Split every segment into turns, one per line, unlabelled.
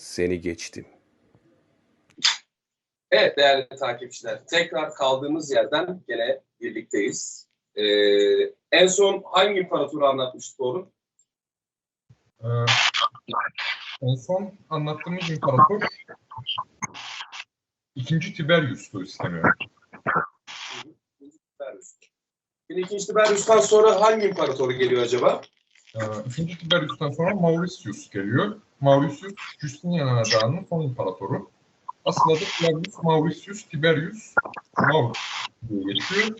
Seni geçtim.
Evet değerli takipçiler, tekrar kaldığımız yerden gene birlikteyiz. Ee, en son hangi imparatoru anlatmıştık doğru?
Ee, en son anlattığımız imparator ikinci Tiberius'tu istemiyor.
Tiberius. Şimdi ikinci Tiberius'tan sonra hangi imparatoru geliyor acaba?
Ee, ikinci Tiberius'tan sonra Mauritius geliyor. Mauritius Justinian Hanedanı'nın son imparatoru. Asıl adı Flavius Mauritius Tiberius Maurus diye geçiyor.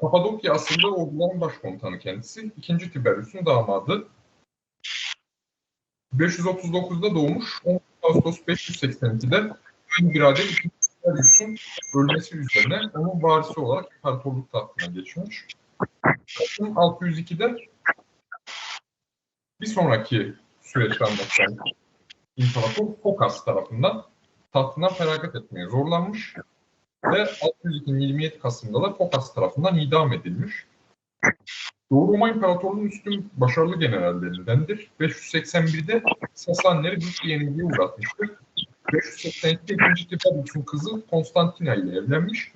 Kapadokya aslında orduların başkomutanı kendisi. İkinci Tiberius'un damadı. 539'da doğmuş. 10 Ağustos 582'de ön birader 2. Tiberius'un ölmesi üzerine onun varisi olarak imparatorluk tahtına. Kasım 602'de bir sonraki süreçte anlatılan imparator Fokas tarafından tahtından feragat etmeye zorlanmış ve 602'nin 27 Kasım'da da Fokas tarafından idam edilmiş. Doğu Roma İmparatorluğu'nun üstün başarılı generallerindendir. 581'de Sasanleri büyük bir yenilgiye uğratmıştır. 582'de 2. Tiberius'un kızı Konstantina ile evlenmiş.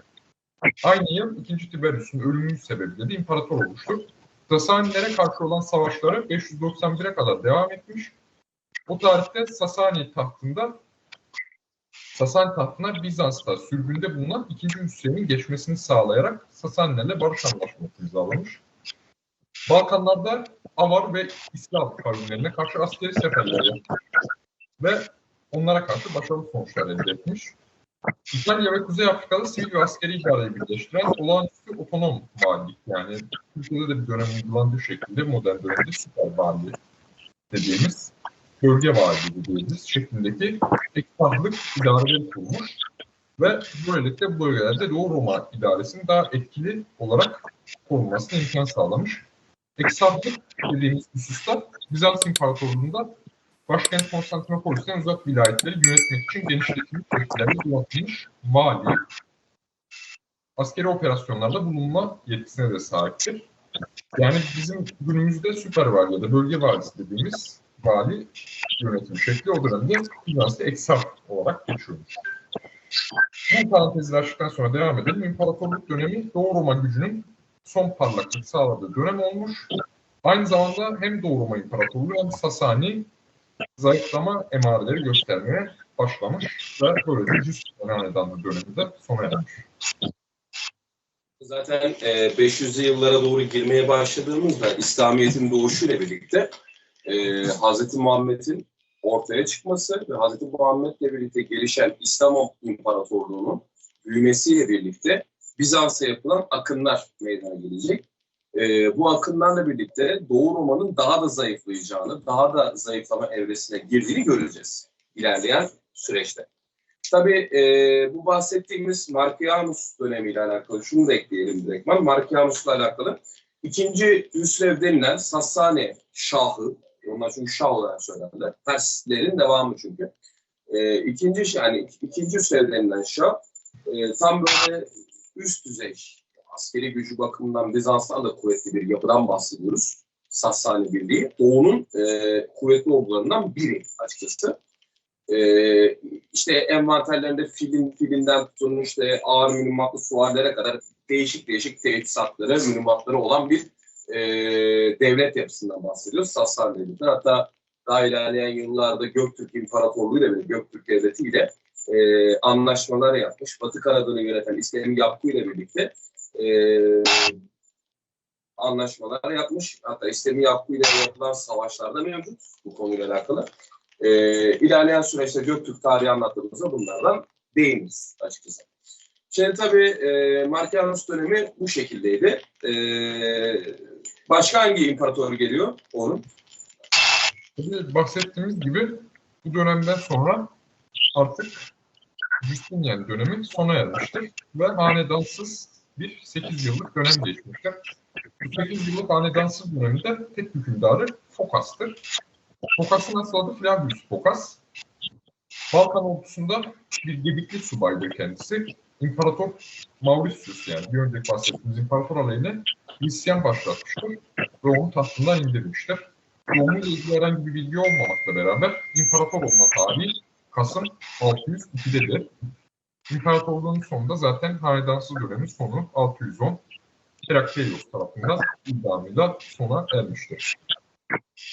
Aynı yıl 2. Tiberius'un ölümü sebebiyle de imparator olmuştur. Sasanilere karşı olan savaşları 591'e kadar devam etmiş. O tarihte Sasani tahtında Sasani tahtına Bizans'ta sürgünde bulunan 2. Hüseyin'in geçmesini sağlayarak Sasanilerle barış anlaşması imzalamış. Balkanlarda Avar ve İslam kavimlerine karşı askeri seferler ve onlara karşı başarılı sonuçlar elde etmiş. İtalya ve Kuzey Afrika'da sivil ve askeri idareyi birleştiren olağanüstü otonom valilik yani Türkiye'de de bir dönem uygulandığı şekilde modern dönemde süper vali dediğimiz bölge valiliği dediğimiz şeklindeki ekstahlık idareleri kurmuş ve böylelikle bu bölgelerde Doğu Roma idaresinin daha etkili olarak korunmasına imkan sağlamış. Eksahlık dediğimiz hususta Bizans İmparatorluğu'nda başkent Konstantinopolis'ten uzak vilayetleri yönetmek için genişletilmiş yetkilerle donatılmış vali, askeri operasyonlarda bulunma yetkisine de sahiptir. Yani bizim günümüzde süper vali ya da bölge valisi dediğimiz vali yönetim şekli o dönemde Bizans'ta eksar olarak geçiyormuş. Bu parantezi açtıktan sonra devam edelim. İmparatorluk dönemi Doğu Roma gücünün son parlaklık sağladığı dönem olmuş. Aynı zamanda hem Doğu Roma İmparatorluğu hem Sasani zayıflama emareleri göstermeye başlamış ve böylece Justinian Hanedanlığı dönemi de sona ermiş.
Zaten e, 500'lü yıllara doğru girmeye başladığımızda İslamiyet'in doğuşuyla birlikte e, Hz. Muhammed'in ortaya çıkması ve Hz. Muhammed'le birlikte gelişen İslam İmparatorluğu'nun büyümesiyle birlikte Bizans'a yapılan akınlar meydana gelecek. E, bu akınlarla birlikte Doğu Roma'nın daha da zayıflayacağını, daha da zayıflama evresine girdiğini göreceğiz ilerleyen süreçte. Tabii e, bu bahsettiğimiz Markianus dönemiyle alakalı şunu da ekleyelim direktman. Markianus'la alakalı ikinci Hüsrev denilen Sassani Şahı, onlar çünkü Şah olarak söylerler. Perslerin devamı çünkü. E, ikinci yani ikinci Hüsrev denilen Şah e, tam böyle üst düzey askeri gücü bakımından Bizans'tan da kuvvetli bir yapıdan bahsediyoruz. Sassani Birliği. Doğu'nun e, kuvvetli ordularından biri açıkçası. Ee, işte envanterlerinde film, filmden tutun işte ağır mühimmatlı suvarlara kadar değişik değişik teçhizatları, mühimmatları olan bir e, devlet yapısından bahsediyoruz. Sassan Devleti. Hatta daha ilerleyen yıllarda Göktürk İmparatorluğu ile Göktürk Devleti ile e, anlaşmalar yapmış. Batı Karadağ'ı yöneten İslam Yakkı ile birlikte e, anlaşmalar yapmış. Hatta İslam Yakkı ile yapılan savaşlarda mevcut bu konuyla alakalı. E, ilerleyen süreçte Göktürk tarihi anlattığımızda bunlardan değiniz açıkçası. Şimdi tabii e, Markianus dönemi bu şekildeydi. E, başka hangi imparator geliyor onun?
Bahsettiğimiz gibi bu dönemden sonra artık Justinian dönemi sona ermiştir ve hanedansız bir 8 yıllık dönem geçmiştir. Bu 8 yıllık hanedansız döneminde tek hükümdarı Fokas'tır. Fokas'ın asıl adı Flavius Fokas. Balkan ordusunda bir gedikli subaydır kendisi. İmparator Mauritius yani bir önceki bahsettiğimiz imparator aleyhine isyan başlatmıştır ve onu tahtından indirmiştir. Doğumuyla ilgili herhangi bir bilgi olmamakla beraber imparator olma tarihi Kasım 602'dedir. İmparatorluğun sonunda zaten hanedansız dönemin sonu 610 Herakleios tarafından iddiamıyla sona ermiştir.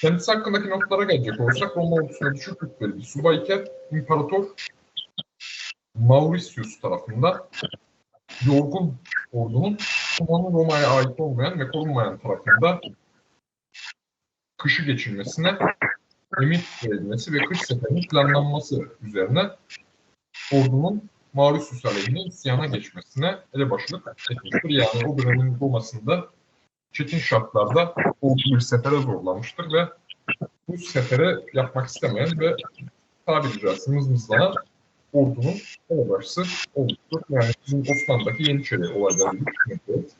Kendisi hakkındaki notlara gelecek olursak Roma ordusuna düşük rütbeli bir subayken İmparator Mauritius tarafından yorgun ordunun Roma'nın Roma'ya ait olmayan ve korunmayan tarafında kışı geçirmesine emir verilmesi ve kış seferinin planlanması üzerine ordunun Mauritius aleyhine isyana geçmesine elebaşılık etmiştir. Yani o dönemin Roma'sında çetin şartlarda ordu bir sefere zorlanmıştır ve bu sefere yapmak istemeyen ve tabiri caizse mızmızlanan ordunun elebaşısı olmuştur. Yani bizim Osmanlı'daki Yeniçeri olayları gibi düşünüyoruz.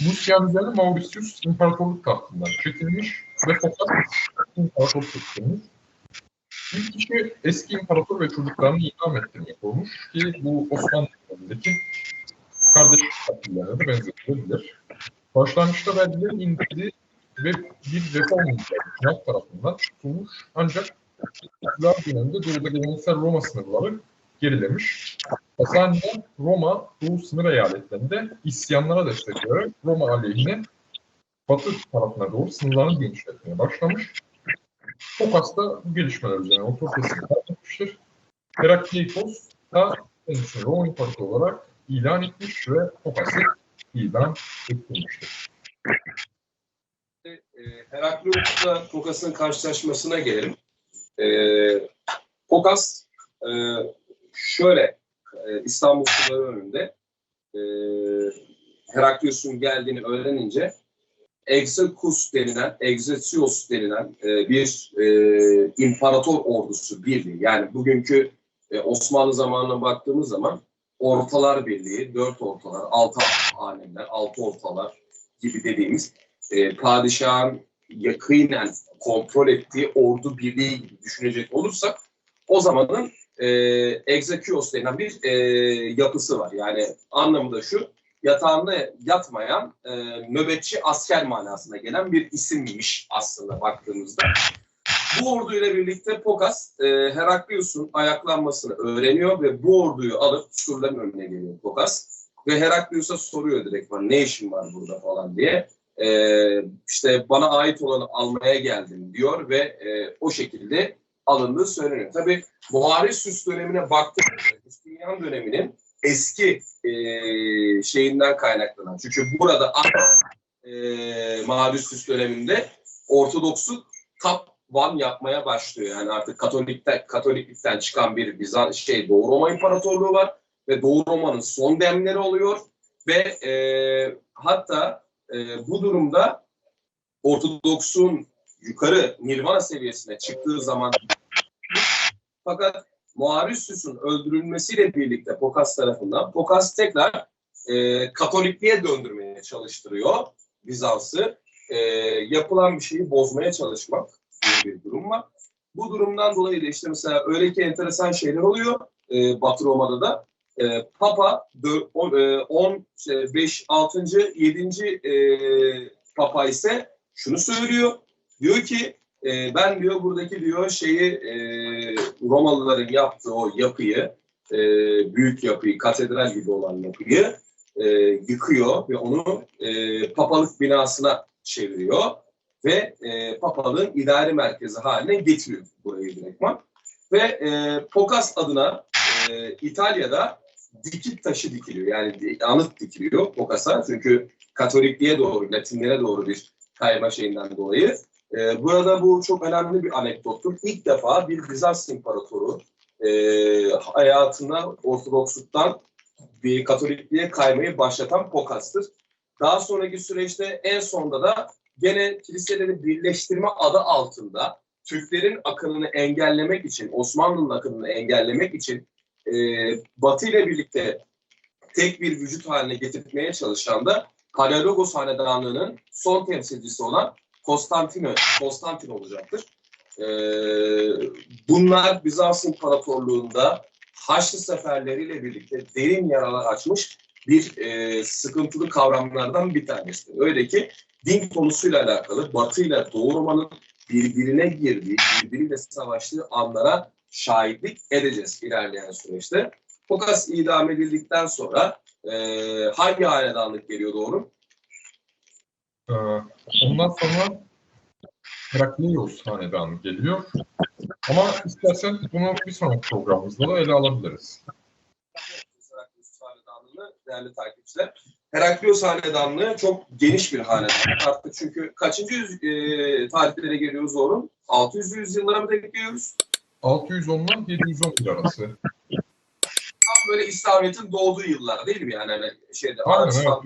Bu isyan üzerine Mauritius imparatorluk tahtından çekilmiş ve fakat imparator seçilmiş. İlk kişi eski imparator ve çocuklarını idam ettirmek olmuş ki bu Osmanlı dönemindeki kardeş katillerine de benzetilebilir. Başlangıçta vergilerin indirdiği ve bir reform yapılmış tarafından tutulmuş ancak İktidar döneminde doğuda geleneksel Roma sınırları gerilemiş. Sasani'den Roma Doğu sınır eyaletlerinde isyanlara destek vererek Roma aleyhine Batı tarafına doğru sınırlarını genişletmeye başlamış. Fokas da bu gelişmeler üzerine otoritesini kaybetmiştir. Herakleitos da kendisini Roma İmparatoru olarak ilan etmiş ve Fokas'ı ilan ettirmiştir.
E, Heraklius'la Fokas'ın karşılaşmasına gelelim. E, Fokas e, şöyle e, İstanbul sınırları önünde e, Heraklius'un geldiğini öğrenince Executus denilen, Exetios denilen e, bir e, imparator ordusu birliği. Yani bugünkü e, Osmanlı zamanına baktığımız zaman Ortalar Birliği, dört ortalar, altı alemler, altı ortalar gibi dediğimiz e, padişahın yakinen kontrol ettiği ordu birliği gibi düşünecek olursak o zamanın e, Execuos denilen bir e, yapısı var. Yani anlamı da şu, yatağında yatmayan e, nöbetçi asker manasına gelen bir isimmiş aslında baktığımızda. Bu orduyla birlikte Pokas e, Heraklius'un ayaklanmasını öğreniyor ve bu orduyu alıp surların önüne geliyor Pokas. Ve Heraklius'a soruyor direkt ne işin var burada falan diye. E, işte bana ait olanı almaya geldim diyor ve e, o şekilde alındığı söyleniyor. Tabi Muharisius dönemine baktığımızda Justinian döneminin eski e, şeyinden kaynaklanan. Çünkü burada e, Muharisius döneminde Ortodokslu top one yapmaya başlıyor. Yani artık Katolikten, Katoliklikten çıkan bir Bizans şey Doğu Roma İmparatorluğu var ve Doğu Roma'nın son demleri oluyor ve e, hatta e, bu durumda Ortodoksun yukarı Nirvana seviyesine çıktığı zaman fakat Muharisius'un öldürülmesiyle birlikte Pokas tarafından Pokas tekrar e, Katolikliğe döndürmeye çalıştırıyor Bizans'ı. E, yapılan bir şeyi bozmaya çalışmak gibi bir durum var. Bu durumdan dolayı da işte mesela öyle ki enteresan şeyler oluyor e, Batı Roma'da da. E, Papa 10, 5, 6. 7. E, Papa ise şunu söylüyor. Diyor ki e, ben diyor buradaki diyor şeyi e, Romalıların yaptığı o yapıyı e, büyük yapıyı katedral gibi olan yapıyı e, yıkıyor ve onu e, papalık binasına çeviriyor ve e, papalığın idari merkezi haline getiriyor burayı direktman. Ve e, Pokas adına e, İtalya'da dikit taşı dikiliyor. Yani anıt dikiliyor Pokas'a. Çünkü Katolikliğe doğru, Latinlere doğru bir kayma şeyinden dolayı. E, burada bu çok önemli bir anekdottur. İlk defa bir Bizans imparatoru e, hayatına Ortodoksluktan bir Katolikliğe kaymayı başlatan Pokas'tır. Daha sonraki süreçte en sonda da gene kiliseleri birleştirme adı altında Türklerin akınını engellemek için, Osmanlı'nın akınını engellemek için e, Batı ile birlikte tek bir vücut haline getirmeye çalışan da Kalologos Hanedanlığı'nın son temsilcisi olan Konstantino, Konstantin olacaktır. E, bunlar Bizans İmparatorluğu'nda Haçlı seferleriyle birlikte derin yaralar açmış bir e, sıkıntılı kavramlardan bir tanesi. Öyle ki din konusuyla alakalı Batı ile Doğu Roma'nın birbirine girdiği, birbiriyle savaştığı anlara şahitlik edeceğiz ilerleyen süreçte. Fokas idam edildikten sonra e, hangi hanedanlık geliyor doğru?
Ee, ondan sonra Herakleios Hanedanı geliyor. Ama istersen bunu bir sonraki programımızda da ele alabiliriz.
Heraklius Hanedanlığı değerli takipçiler. Heraklius Hanedanlığı çok geniş bir hanedan. Artık çünkü kaçıncı yüz, e, tarihlere geliyoruz doğru? 600 yüzyıllara mı denk geliyoruz?
610 ile 711 arası.
Tam böyle İslamiyet'in doğduğu yıllar değil mi yani? Hani şeyde,
Aynen,
Arabistan-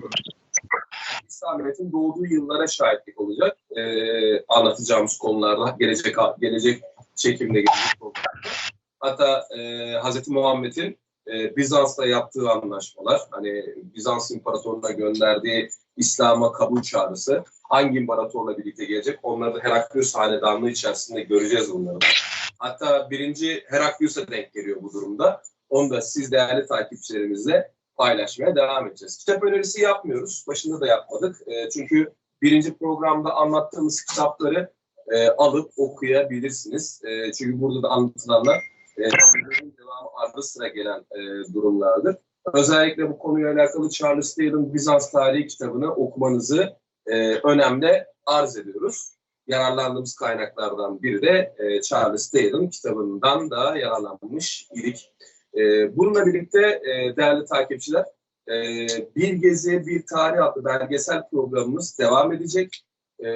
İslamiyet'in doğduğu yıllara şahitlik olacak. Ee, anlatacağımız konularda gelecek gelecek çekimde gelecek konularda. Hatta e, Hz. Muhammed'in e, Bizans'la yaptığı anlaşmalar, hani Bizans İmparatorluğu'na gönderdiği İslam'a kabul çağrısı hangi imparatorla birlikte gelecek onları da Heraklius Hanedanlığı içerisinde göreceğiz bunları. Hatta birinci Heraklius'a denk geliyor bu durumda. Onu da siz değerli takipçilerimizle paylaşmaya devam edeceğiz. Kitap önerisi yapmıyoruz. Başında da yapmadık. E, çünkü birinci programda anlattığımız kitapları e, alıp okuyabilirsiniz. E, çünkü burada da anlatılanlar e, devamı ardı sıra gelen e, durumlardır. Özellikle bu konuyla alakalı Charles Dale'ın Bizans tarihi kitabını okumanızı e, önemli arz ediyoruz. Yararlandığımız kaynaklardan biri de e, Charles Dale'ın kitabından da yararlanmış idik. E, bununla birlikte e, değerli takipçiler, e, Bir Gezi Bir Tarih adlı belgesel programımız devam edecek. E,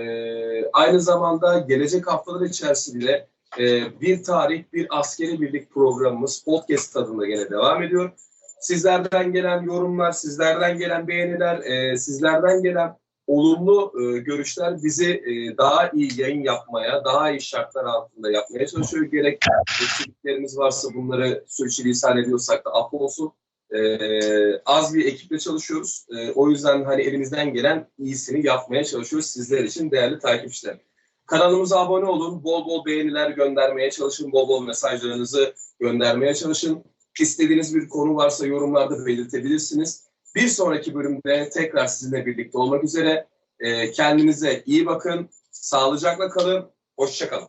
aynı zamanda gelecek haftalar içerisinde e, Bir Tarih Bir Askeri Birlik programımız podcast tadında gene devam ediyor. Sizlerden gelen yorumlar, sizlerden gelen beğeniler, e, sizlerden gelen olumlu e, görüşler bizi e, daha iyi yayın yapmaya, daha iyi şartlar altında yapmaya çalışıyor. Gerek eksikliklerimiz varsa bunları sürçülisan ediyorsak da affolsun. Ee, az bir ekiple çalışıyoruz. Ee, o yüzden hani elimizden gelen iyisini yapmaya çalışıyoruz sizler için değerli takipçiler. Kanalımıza abone olun, bol bol beğeniler göndermeye çalışın, bol bol mesajlarınızı göndermeye çalışın. İstediğiniz bir konu varsa yorumlarda belirtebilirsiniz. Bir sonraki bölümde tekrar sizinle birlikte olmak üzere. Ee, kendinize iyi bakın, sağlıcakla kalın, hoşçakalın.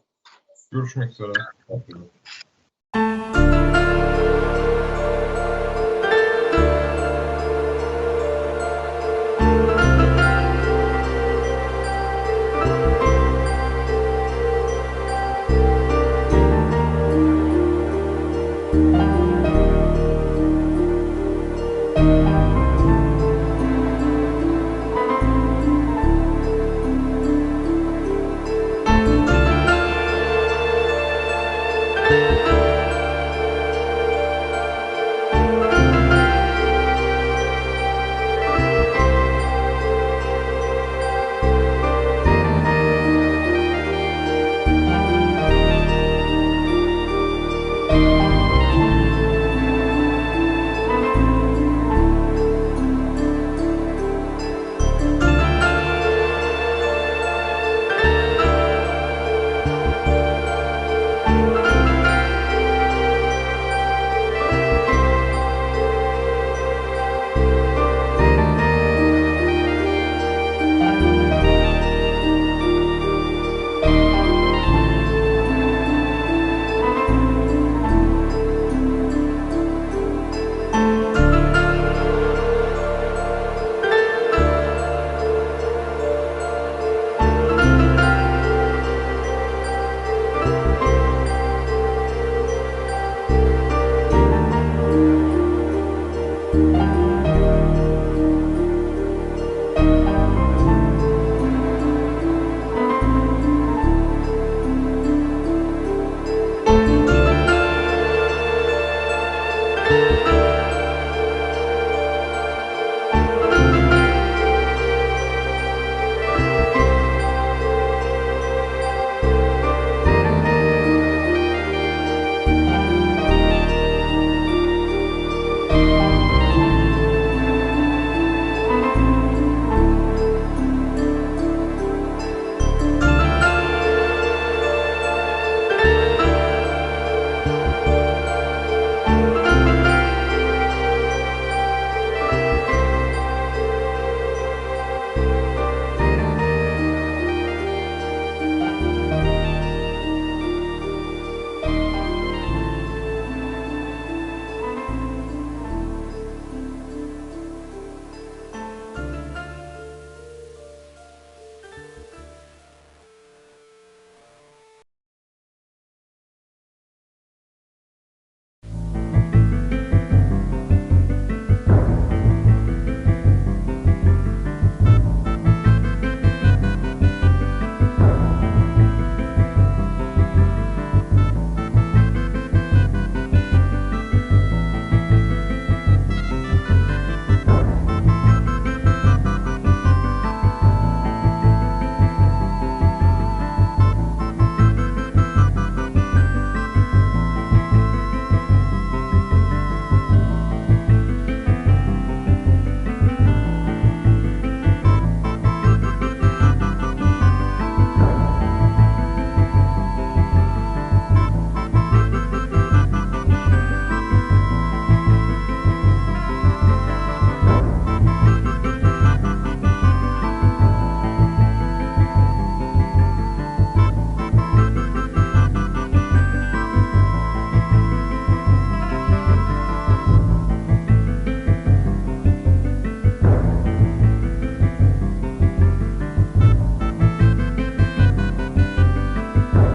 Görüşmek üzere.